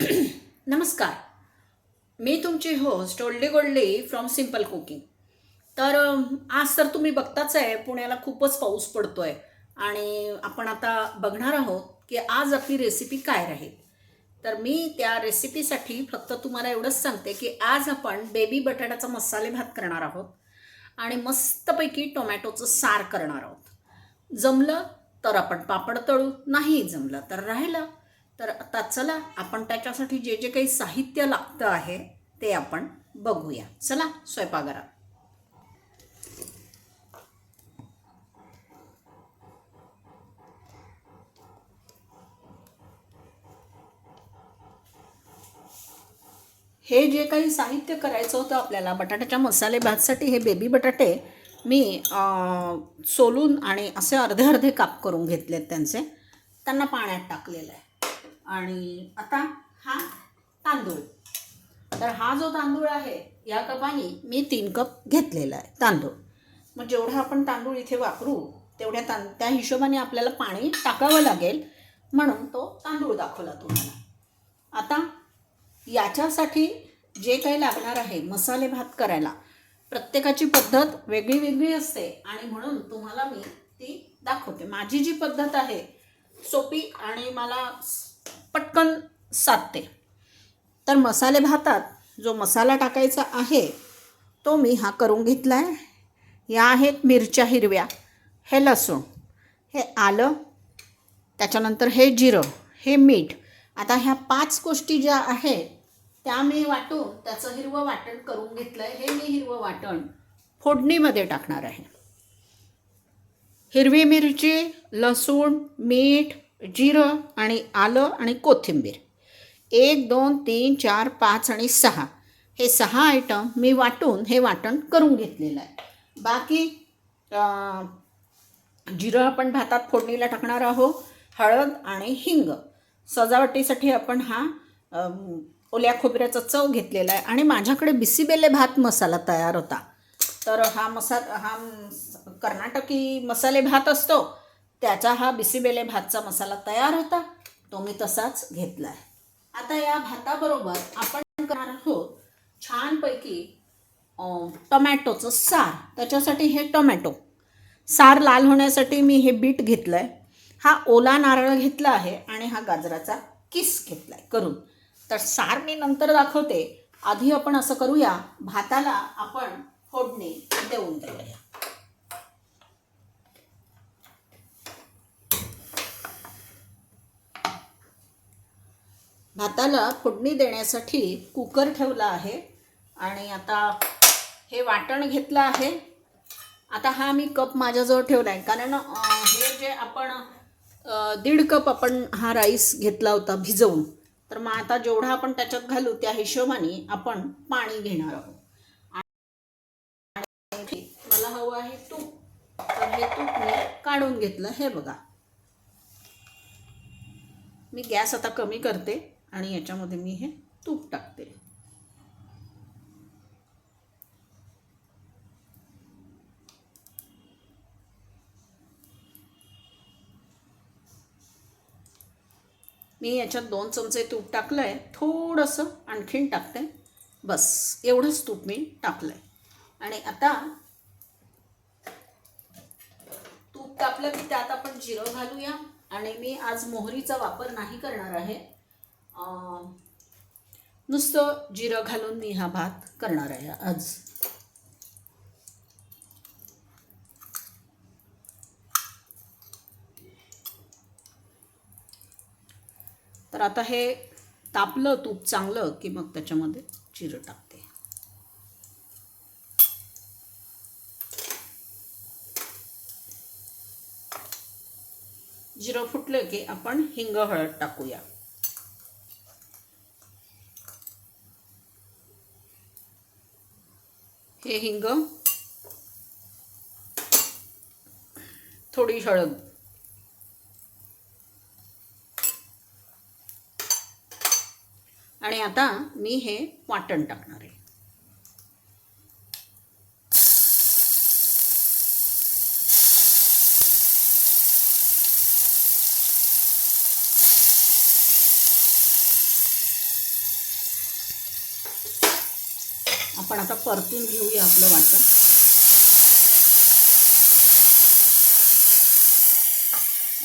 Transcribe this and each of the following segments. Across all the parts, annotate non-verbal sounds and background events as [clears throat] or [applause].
[clears throat] नमस्कार. मी तुमची होस्ट ओल्डे गोल्डे फ्रॉम सिंपल कुकिंग तर आज तर तुम्ही बघताच आहे पुण्याला खूपच पाऊस पडतो आहे आणि आपण आता बघणार आहोत की आज आपली रेसिपी काय राहील. तर मी त्या रेसिपीसाठी फक्त तुम्हाला एवढंच सांगते की आज आपण बेबी बटाट्याचा मसाले भात करणार आहोत. आणि मस्तपैकी टोमॅटोचं सार करणार आहोत. जमलं तर आपण पापड तळू नाही जमलं तर राहिलं. तर आता चला आपण त्याच्यासाठी जे जे काही साहित्य लागतं आहे ते आपण बघूया. चला स्वयंपाकघरात. हे जे काही साहित्य करायचं होतं आपल्याला बटाट्याच्या मसाले भातसाठी हे बेबी बटाटे मी सोलून आणि असे अर्धे अर्धे काप करून घेतलेत त्यांचे. त्यांना पाण्यात टाकलेलं आहे. आणि आता हा तांदूळ. तर हा जो तांदूळ आहे या कपाने मी तीन कप घेतलेला आहे तांदूळ. मग जेवढा आपण तांदूळ इथे वापरू तेवढ्या तां त्या हिशोबाने आपल्याला पाणी टाकावं लागेल. म्हणून तो तांदूळ दाखवला तुम्हाला. आता याच्यासाठी जे काही लागणार आहे मसाले भात करायला प्रत्येकाची पद्धत वेगळी वेगळी असते. आणि म्हणून तुम्हाला मी ती दाखवते. माझी जी पद्धत आहे सोपी आणि मला पटकन साधते. तर मसाले भातात जो मसाला टाकायचा आहे तो मी हा करून घेतला आहे या आहेत मिरच्या हिरव्या हे लसूण हे आलं त्याच्यानंतर हे जिरं हे मीठ. आता ह्या पाच गोष्टी ज्या आहेत त्या मी वाटून त्याचं हिरवं वाटण करून घेतलं आहे हे मी हिरवं वाटण फोडणीमध्ये टाकणार आहे. हिरवी मिरची लसूण मीठ जिरं आणि आलं आणि कोथिंबीर. एक दोन तीन चार पाच आणि सहा. हे सहा आयटम मी वाटून हे वाटण करून घेतलेलं आहे. बाकी जिरं आपण भातात फोडणीला टाकणार आहोत हळद आणि हिंग. सजावटीसाठी आपण हा ओल्या खोबऱ्याचा चव घेतलेला आहे. आणि माझ्याकडे बिसीबेले भात मसाला तयार होता. तर हा मसा हा कर्नाटकी मसाले भात असतो. त्याचा हा बिसीबेले भातचा मसाला तयार होता. तो मी तसाच घेतला आहे आता या भाताबरोबर आपण करणार आहोत छानपैकी टोमॅटोचं सार. त्याच्यासाठी हे टोमॅटो. सार लाल होण्यासाठी मी हे बीट घेतलं आहे हा ओला नारळ घेतला आहे आणि हा गाजराचा किस घेतला आहे करून. तर सार मी नंतर दाखवते. आधी आपण असं करूया. भाताला आपण फोडणी देऊन देऊया. भाताला फोडणी देण्यासाठी कुकर ठेवला आहे आणि आता हे वाटण घेतलं आहे. आता हा मी कप माझ्याजवळ ठेवला आहे कारण हे जे आपण दीड कप आपण हा राईस घेतला होता भिजवून तर मग आता जेवढा आपण त्याच्यात घालू त्या हिशोबाने आपण पाणी घेणार आहोत. मला हवं आहे तूप. तर हे तूप मी काढून घेतलं. हे बघा. मी गॅस आता कमी करते. आणि याच्यामध्ये मी हे तूप टाकते. मी याच्यात दोन चमचे तूप टाकलं आहे थोडंसं आणखीन टाकते. बस एवढंच तूप मी टाकलं आहे आणि आता तूप टाकलं की त्यात आपण जिरं घालूया. आणि मी आज मोहरीचा वापर नाही करणार आहे. नुसतं जिरं घालून मी हा भात करणार आहे आज. तर आता हे तापलं तूप चांगलं की मग त्याच्यामध्ये जिरं टाकते. जिरं फुटलं की आपण हिंग हळद टाकूया. हे हिंग. थोडी हळद. आणि आता मी हे वाटण टाकणार आहे. आपण आता परतून घेऊया आपलं वाटण.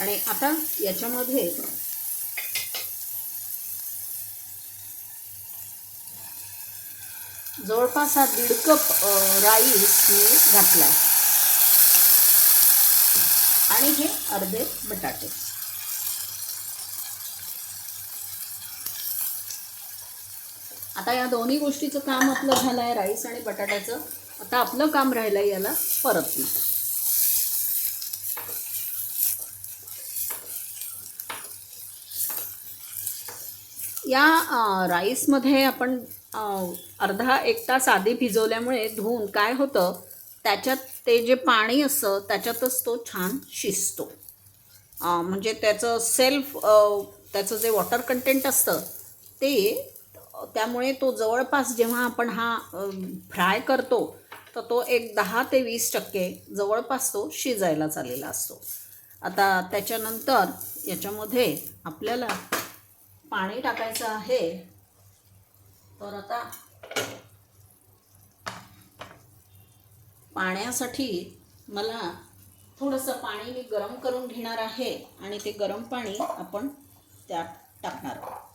आणि आता याच्यामध्ये जवळपास हा दीड कप राईस मी घातला आहे आणि हे अर्धे बटाटे. आता या दोन्ही गोष्टीचं काम आपलं झालं आहे राईस आणि बटाट्याचं. आता आपलं काम राहिलं आहे याला परतणं या राईसमध्ये आपण अर्धा एक तास आधी भिजवल्यामुळे धुवून काय होतं त्याच्यात ते जे पाणी असतं त्याच्यातच तो छान शिजतो. म्हणजे त्याचं सेल्फ त्याचं जे वॉटर कंटेंट असतं ते त्यामुळे तो जवळपास जेव्हा आपण हा फ्राय करतो तर तो एक दहा ते वीस टक्के जवळपास तो शिजायला चाललेला असतो आता त्याच्यानंतर याच्यामध्ये आपल्याला पाणी टाकायचं आहे तर आता पाण्यासाठी मला थोडंसं पाणी मी गरम करून घेणार आहे आणि ते गरम पाणी आपण त्यात टाकणार आहोत.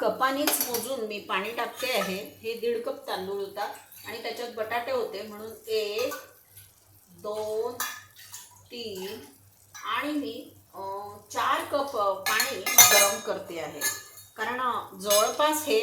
कपानेच मोजून मी पाणी टाकते आहे. हे दीड कप तांदूळ होता आणि त्याच्यात बटाटे होते म्हणून एक दोन तीन आणि मी चार कप पाणी गरम करते आहे. कारण जवळपास हे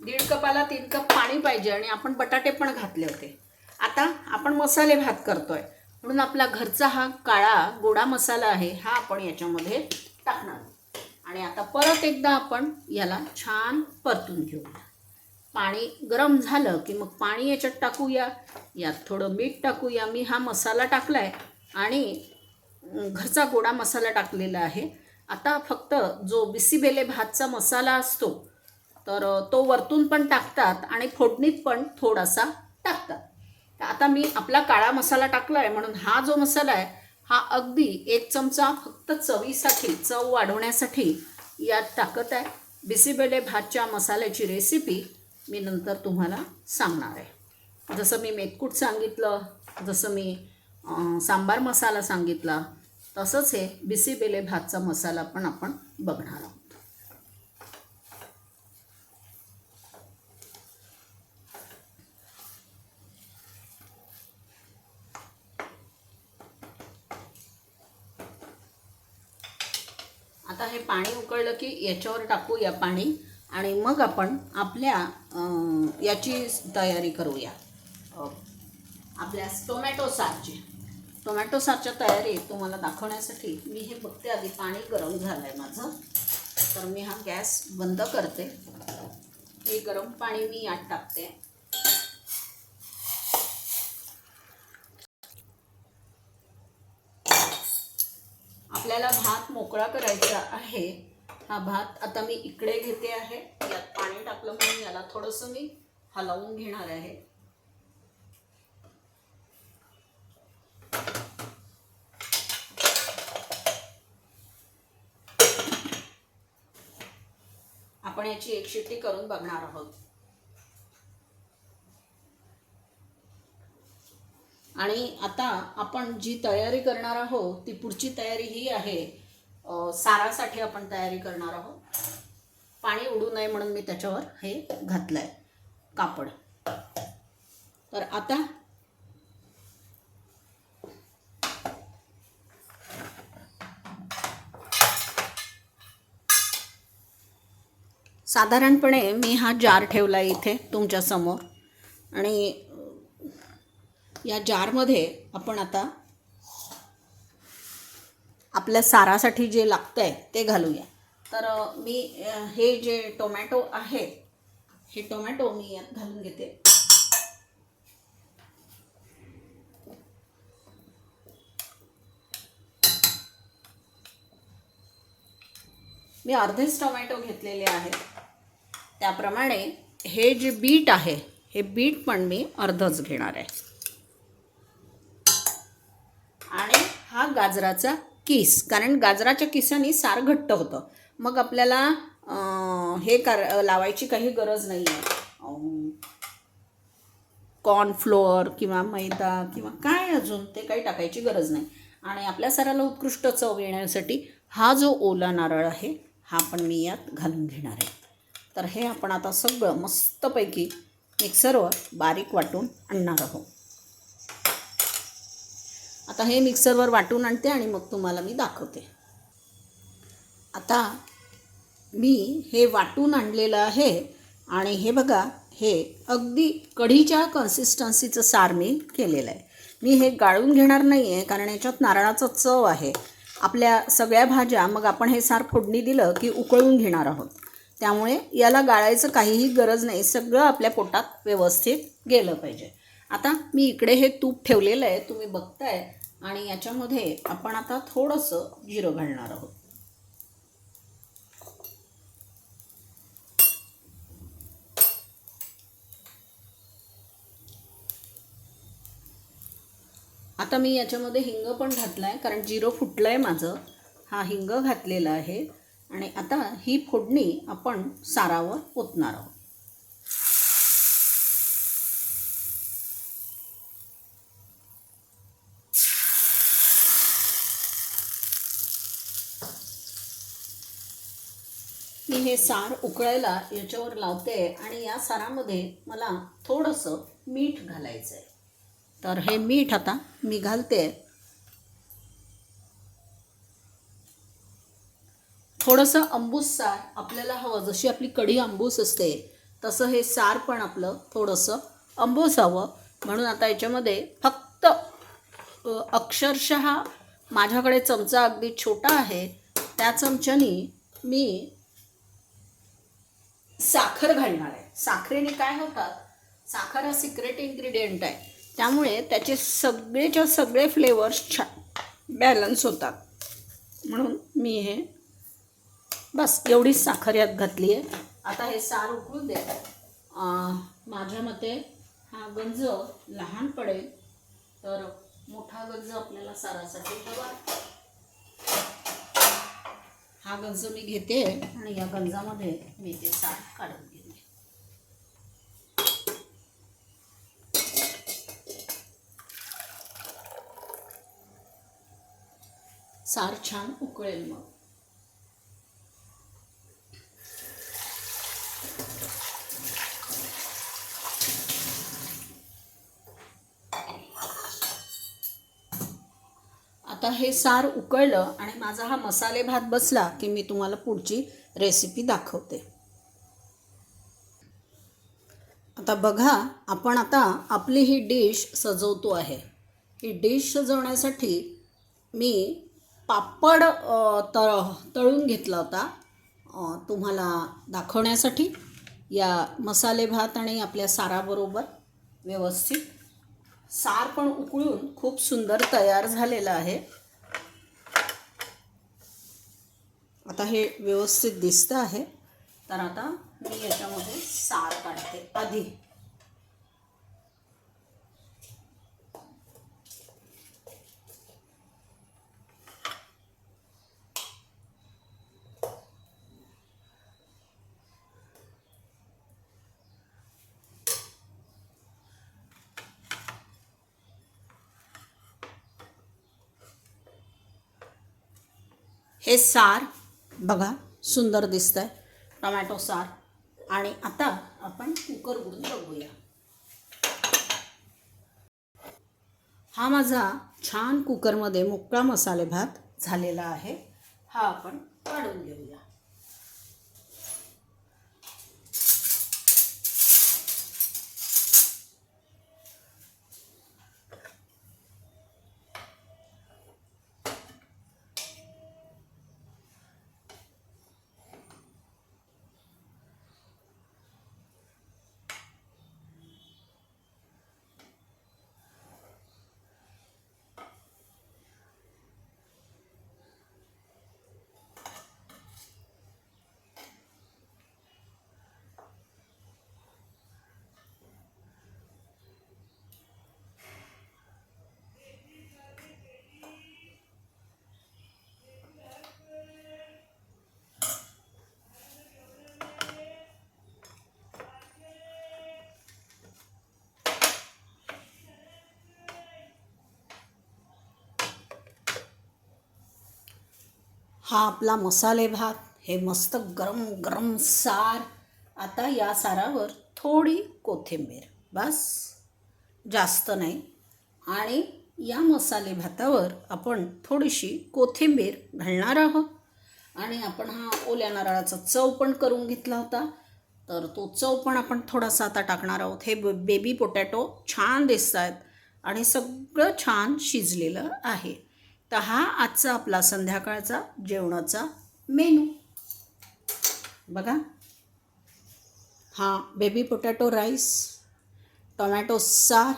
दीड कपाला तीन कप पाणी पाहिजे आणि आपण बटाटे पण घातले होते. आता आपण मसाले भात करतोय. म्हणून आपला घरचा हा काळा गोडा मसाला आहे हा आपण याच्यामध्ये टाकणार. आणि आता परत एकदा आपण याला छान परतून घेऊया. पाणी गरम झालं की मग पाणी याच्यात टाकूया. यात थोडं मीठ टाकूया. मी हा मसाला टाकला आहे आणि घरचा गोडा मसाला टाकलेला आहे. आता फक्त जो बिसीबेले भातचा मसाला असतो तर तो वरतून पण टाकतात आणि फोडणीत पण थोडासा टाकतात. आता मी आपला काळा मसाला टाकला आहे म्हणून हा जो मसाला आहे हा अगदी एक चमचा फक्त चवीसाठी चव वाढवण्यासाठी यात टाकत आहे. बिसिबेले भातच्या मसाल्याची रेसिपी मी नंतर तुम्हाला सांगणार आहे. जसं मी मेतकूट सांगितलं जसं मी सांबार मसाला सांगितला तसंच हे बिसिबेले भातचा मसाला पण आपण बघणार आहोत आता हे पाणी उकळलं की याच्यावर टाकूया पाणी आणि मग आपण आपल्या याची तयारी करूया. आपल्या टोमॅटो सारची. टोमॅटो सारच्या तयारी तुम्हाला दाखवण्यासाठी मी हे बघते आधी पाणी गरम झालं आहे माझं. तर मी हा गॅस बंद करते. हे गरम पाणी मी यात टाकते. आपल्याला भात मोकळा करायचा आहे. हा भात आता मी इकडे घेते आहे. यात पाणी टाकलं म्हणून याला थोडंसं मी हलवून घेणार आहे. आपण याची एक शिट्टी करून बघणार आहोत. आणि आता आपण जी तयारी करणार आहोत ती पुढची तयारी ही आहे. सारासाठी आपण तयारी करणार आहोत. पाणी उडू नये म्हणून मी त्याच्यावर हे घातलं आहे कापड. तर आता साधारणपणे मी हा जार ठेवला आहे इथे तुमच्यासमोर आणि या जारमध्ये आपण आता आपल्या सारासाठी जे लागतं आहे ते घालूया. तर मी हे जे टोमॅटो आहे हे टोमॅटो मी यात घालून घेते. मी अर्धेच टोमॅटो घेतलेले आहेत. त्याप्रमाणे हे जे बीट आहे हे बीट पण मी अर्धच घेणार आहे. आणि हा गाजराचा किस कारण गाजराच्या किसाने सार घट्ट होतं. मग आपल्याला हे कर लावायची काही गरज नाही आहे कॉर्नफ्लोअर किंवा मैदा किंवा काय अजून ते काही टाकायची गरज नाही. आणि आपल्या साराला उत्कृष्ट चव येण्यासाठी हा जो ओला नारळ आहे हा पण मी यात घालून घेणार आहे. तर हे आपण आता सगळं मस्तपैकी मिक्सरवर बारीक वाटून आणणार आहोत. आता हे मिक्सरवर वाटून आणते आणि मग तुम्हाला मी दाखवते. आता मी हे वाटून आणलेलं आहे आणि हे बघा हे अगदी कढीच्या कन्सिस्टन्सीचं सार मी केलेलं आहे. मी हे गाळून घेणार नाही आहे कारण याच्यात नारळाचं चव आहे. आपल्या सगळ्या भाज्या मग आपण हे सार फोडणी दिलं की उकळून घेणार आहोत. त्यामुळे याला गाळायचं काहीही गरज नाही. सगळं आपल्या पोटात व्यवस्थित गेलं पाहिजे. आता मी इकडे हे तूप ठेवलेलं आहे तुम्ही बघताय. आणि याच्यामध्ये आपण आता थोडंसं जिरं घालणार आहोत. आता मी याच्यामध्ये हिंग पण घातला आहे कारण जिरं फुटलं आहे माझं. हा हिंग घातलेला आहे. आणि आता ही फोडणी आपण सारावर ओतणार आहोत. मी हे सार उकळायला याच्यावर लावते आणि या सारामध्ये मला थोडंसं मीठ घालायचं आहे तर हे मीठ आता मी घालते. थोडंसं अंबूस सार आपल्याला हवं जशी आपली कढी अंबूस असते तसं हे सार पण आपलं थोडंसं अंबूस हवं. म्हणून आता याच्यामध्ये फक्त अक्षरशः माझ्याकडे चमचा अगदी छोटा आहे. त्या चमच्यानी मी साखर घालणार आहे. साखरेने काय होतात? साखर हा सिक्रेट इन्ग्रेडियंट आहे. त्यामुळे त्याचे सगळेच्या सगळे फ्लेवर्स छान बॅलन्स होतात. म्हणून मी हे बस एवढीच साखर यात घातली आहे. आता हे सार उकळून दे. माझ्या मते हा गंज लहान पडेल तर मोठा गंज आपल्याला सारासाठी हवा हा गंज मी घेते आणि या गंजामध्ये मी ते सार काढून घेते. सार छान उकळेल मग आता हे सार उकळलं आणि माझा हा मसाले भात बसला की मी तुम्हाला पुढची रेसिपी दाखवते. आता बघा आपण आता आपली ही डिश सजवतो आहे. ही डिश सजवण्यासाठी मी पापड तळ तळून घेतला होता. तुम्हाला दाखवण्यासाठी या मसाले भात आणि आपल्या साराबरोबर व्यवस्थित. सार पण उकळून खूप सुंदर तयार झालेलं आहे. आता हे व्यवस्थित दिसतं आहे. तर आता मी याच्यामध्ये सार काढते आधी. हे सार बघा सुंदर दिसतंय. टोमॅटो सार. आणि आता आपण कुकर उघडून बघूया. हा माझा छान कुकरमध्ये मोकळा मसाले भात झालेला आहे. हा आपण काढून घेऊया. हा आपला मसाले भात हे मस्त गरम गरम सार. आता या सारावर थोडी कोथिंबीर बस. जास्त नाही. आणि या मसाले भातावर आपण थोडीशी कोथिंबीर घालणार आहोत. आणि आपण हा ओल्या नारळाचा चव पण करून घेतला होता. तर तो चव पण आपण थोडासा आता टाकणार आहोत. हे बेबी पोटॅटो छान दिसत आहेत आणि सगळं छान शिजलेलं आहे. तर हा आजचा आपला संध्याकाळचा जेवणाचा मेनू. बघा. हा बेबी पोटॅटो राईस टोमॅटो सार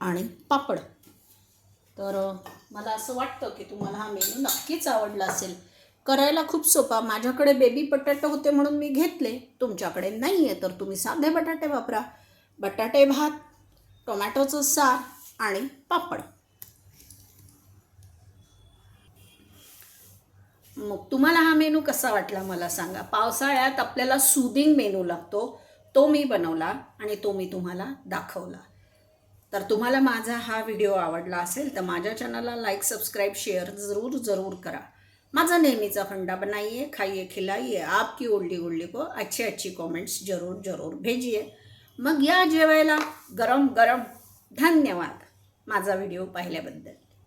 आणि पापड. तर मला असं वाटतं की तुम्हाला हा मेनू नक्कीच आवडला असेल. करायला खूप सोपा. माझ्याकडे बेबी बटाटे होते म्हणून मी घेतले. तुमच्याकडे नाही आहे तर तुम्ही साधे बटाटे वापरा. बटाटे भात टोमॅटोचं सार आणि पापड. मग तुम्हाला हा मेनू कसा वाटला मला सांगा. पावसाळ्यात आपल्याला सुदिंग मेनू लागतो. तो मी बनवला आणि तो मी तुम्हाला दाखवला. तर तुम्हाला माझा हा व्हिडिओ आवडला असेल तर माझ्या चॅनलला लाईक सबस्क्राईब शेअर जरूर जरूर करा. माझा नेहमीचा फंडा बनाइए खाइए खिलाइए आपकी ओल्डी ओल्डी को अच्छी अच्छी कमेंट्स जरूर जरूर भेजिए मग या जेवायला गरम गरम धन्यवाद. माझा व्हिडिओ पाहिल्याबद्दल.